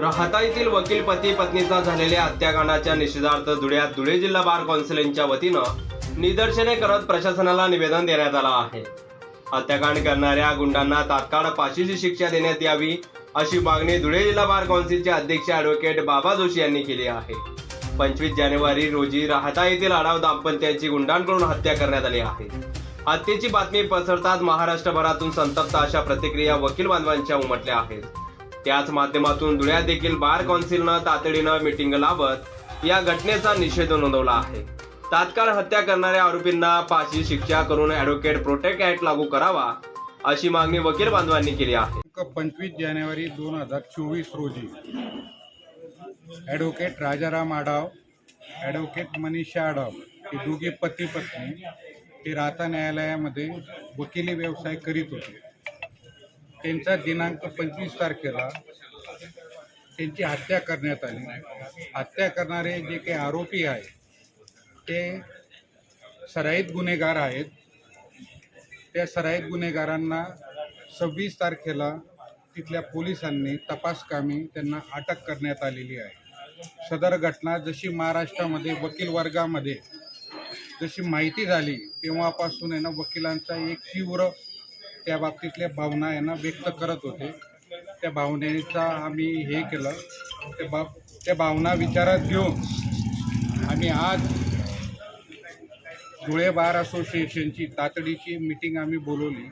राहता येथील वकील पती पत्नीचा झालेल्या हत्याकांडाच्या निषेधार्थ धुळ्यात धुळे जिल्हा बार कौन्सिलच्या वतीनं निदर्शने करत प्रशासनाला निवेदन देण्यात आलं आहे. हत्याकांड करणाऱ्या गुंडांना तात्काळ फाशीची शिक्षा देण्यात यावी अशी मागणी धुळे जिल्हा बार कौन्सिलचे अध्यक्ष ॲडव्होकेट बाबा जोशी यांनी केली आहे. पंचवीस जानेवारी रोजी राहता येथील आढाव दाम्पत्याची गुंडांकडून हत्या करण्यात आली आहे. हत्येची बातमी पसरताच महाराष्ट्रभरातून संतप्त अशा प्रतिक्रिया वकील बांधवांच्या उमटल्या आहेत. त्याच माध्यमातून धुळ्यात देखील बार कौन्सिलनं तातडीनं मिटिंग लावत या घटनेचा निषेध नोंदवला आहे. तात्काळ हत्या करणाऱ्या आरोपींना फाशी शिक्षा करून ॲडव्होकेट प्रोटेक्ट ऍक्ट लागू करावा अशी मागणी वकील बांधवांनी केली आहे. पंचवीस जानेवारी दोन हजार चोवीस रोजी ॲडव्होकेट राजाराम आडाव ॲडव्होकेट मनीषा आडाव हे दोघे पती पत्नी ते राहता न्यायालयामध्ये वकिली व्यवसाय करीत होते. त्यांचा दिनांक पंचवीस तारखेला त्यांची हत्या करण्यात आली. हत्या करणारे जे काही आरोपी आहेत ते सराईत गुन्हेगार आहेत. त्या सराईत गुन्हेगारांना सव्वीस तारखेला तिथल्या पोलिसांनी तपासकामी त्यांना अटक करण्यात आलेली आहे. सदर घटना जशी महाराष्ट्रामध्ये वकील वर्गामध्ये जशी माहिती झाली तेव्हापासून आहे ना वकिलांचा एक तीव्र त्या बाबतीतल्या भावना यांना व्यक्त करत होते. त्या भावनेचा आम्ही हे केलं. त्या बाब त्या भावना विचारात घेऊन आम्ही आज धुळे बार असोसिएशनची तातडीची मीटिंग आम्ही बोलवली.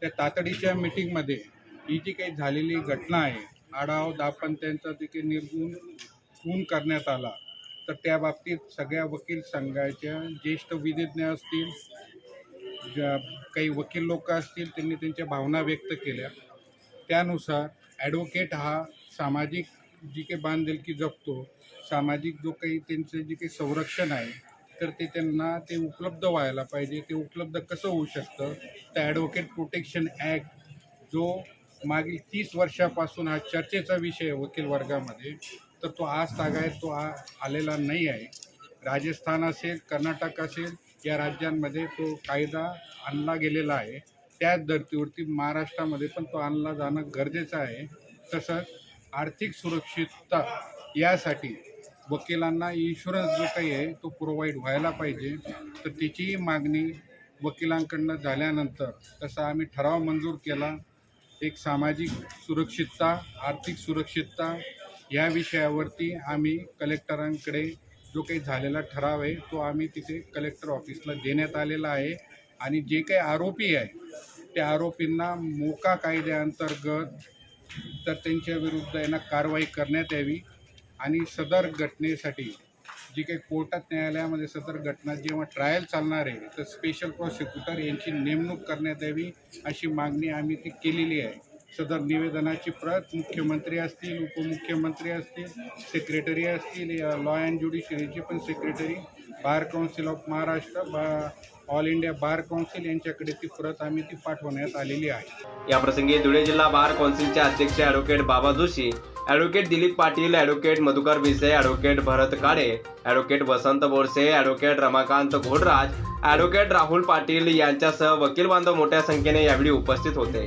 त्या तातडीच्या मीटिंगमध्ये ही जी काही झालेली घटना आहे आढाव दापण त्यांचा तिथे निर्गुण खून करण्यात आला. तर त्या बाबतीत सगळ्या वकील संघाच्या ज्येष्ठ विधिज्ञ असतील ज्या काही वकील लोक असतील त्यांनी त्यांच्या भावना व्यक्त केल्या. त्यानुसार ॲडव्होकेट हा सामाजिक जी काही बांधिलकी जपतो सामाजिक जो काही त्यांचं जे काही संरक्षण आहे तर ते त्यांना ते उपलब्ध व्हायला पाहिजे. ते उपलब्ध कसं होऊ शकतं? तर ॲडव्होकेट प्रोटेक्शन ॲक्ट जो मागील तीस वर्षापासून हा चर्चेचा विषय वकील वर्गामध्ये तर तो आज तागायत तो आ आलेला नाही आहे. राजस्थान असेल कर्नाटक असेल या राज्यांमध्ये तो कायदा आणला गेलेला आहे. त्याच धर्तीवरती महाराष्ट्रामध्ये पण तो आणला जाणं गरजेचं आहे. तसंच आर्थिक सुरक्षितता यासाठी वकिलांना इन्शुरन्स जो काही आहे तो प्रोव्हाइड व्हायला पाहिजे. तर तिचीही मागणी वकिलांकडनं झाल्यानंतर तसा आम्ही ठराव मंजूर केला. एक सामाजिक सुरक्षितता आर्थिक सुरक्षितता या विषयावरती आम्ही कलेक्टरांकडे जो काही झालेला ठराव आहे तो आम्ही तिथे कलेक्टर ऑफिसला देण्यात आलेला आहे. आणि जे काही आरोपी आहे त्या आरोपींना मोका कायद्याअंतर्गत तर त्यांच्या विरुद्ध यांना कारवाई करण्यात यावी. आणि सदर घटनेसाठी जी काही कोर्टात न्यायालयामध्ये सदर घटना जेव्हा ट्रायल चालणार आहे तर स्पेशल प्रॉसिक्युटर यांची नेमणूक करण्यात यावी अशी मागणी आम्ही ती केलेली आहे. सदर निवेदनाची प्रत मुख्यमंत्री असतील उपमुख्यमंत्री असतील सेक्रेटरी असतील लॉ अँड ज्युडिशरीचे पण secretary bar council of Maharashtra बा ऑल इंडिया बार काउन्सिल यांच्याकडे ती प्रत आम्ही ती पाठवण्यात आलेली आहे. या प्रसंगी धुळे जिल्हा बार काउन्सिलचे अध्यक्ष advocate Baba Joshi advocate Dilip Patil advocate Madhukar Bhise advocate Bharat Kale advocate Vasant Borse advocate Ramakant Ghodraj advocate Rahul Patil यांच्यासह वकील बांधव मोठ्या संख्येने यावेळी उपस्थित होते.